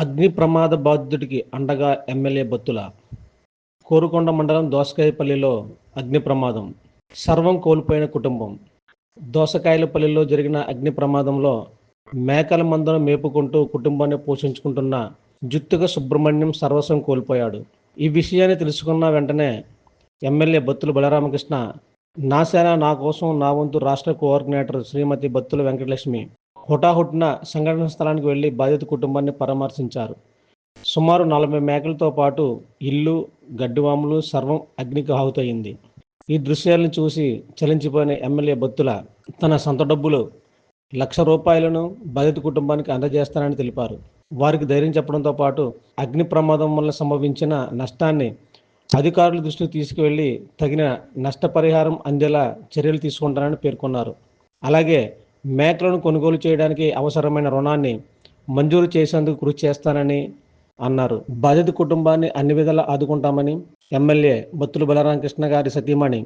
అగ్ని ప్రమాద బాధితుడికి అండగా ఎమ్మెల్యే బత్తుల. కోరుకొండ మండలం దోసకాయపల్లిలో అగ్ని ప్రమాదం. సర్వం కోల్పోయిన కుటుంబం. దోసకాయలపల్లిలో జరిగిన అగ్ని ప్రమాదంలో మేకల మందను మేపుకుంటూ కుటుంబాన్ని పోషించుకుంటున్న జుత్తుక సుబ్రహ్మణ్యం సర్వస్వం కోల్పోయాడు. ఈ విషయాన్ని తెలుసుకున్న వెంటనే ఎమ్మెల్యే బత్తుల బలరామకృష్ణ నా సేన నా కోసం నా వంతు రాష్ట్ర కోఆర్డినేటర్ శ్రీమతి బత్తుల వెంకటలక్ష్మి హుటాహుటిన సంఘటన స్థలానికి వెళ్ళి బాధిత కుటుంబాన్ని పరామర్శించారు. సుమారు నలభై మేకలతో పాటు ఇల్లు గడ్డివాములు సర్వం అగ్నికి ఆహుతయింది. ఈ దృశ్యాలను చూసి చలించిపోయిన ఎమ్మెల్యే బత్తుల తన సొంత డబ్బులు లక్ష రూపాయలను బాధిత కుటుంబానికి అందజేస్తానని తెలిపారు. వారికి ధైర్యం చెప్పడంతో పాటు అగ్ని ప్రమాదం వల్ల సంభవించిన నష్టాన్ని అధికారుల దృష్టికి తీసుకువెళ్ళి తగిన నష్టపరిహారం అందేలా చర్యలు తీసుకుంటానని పేర్కొన్నారు. అలాగే మేకలను కొనుగోలు చేయడానికి అవసరమైన రుణాన్ని మంజూరు చేసేందుకు కృషి చేస్తానని అన్నారు. బాధిత కుటుంబాన్ని అన్ని విధాలా ఆదుకుంటామని ఎమ్మెల్యే బత్తుల బలరామకృష్ణ గారి సతీమణి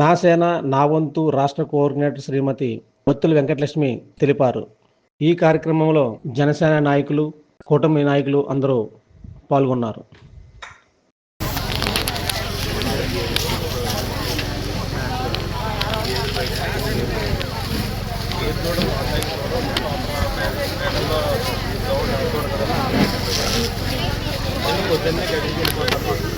నా సేన నా వంతు రాష్ట్ర కోఆర్డినేటర్ శ్రీమతి బత్తుల వెంకటలక్ష్మి తెలిపారు. ఈ కార్యక్రమంలో జనసేన నాయకులు కూటమి నాయకులు అందరూ పాల్గొన్నారు. 我在那个里面做什么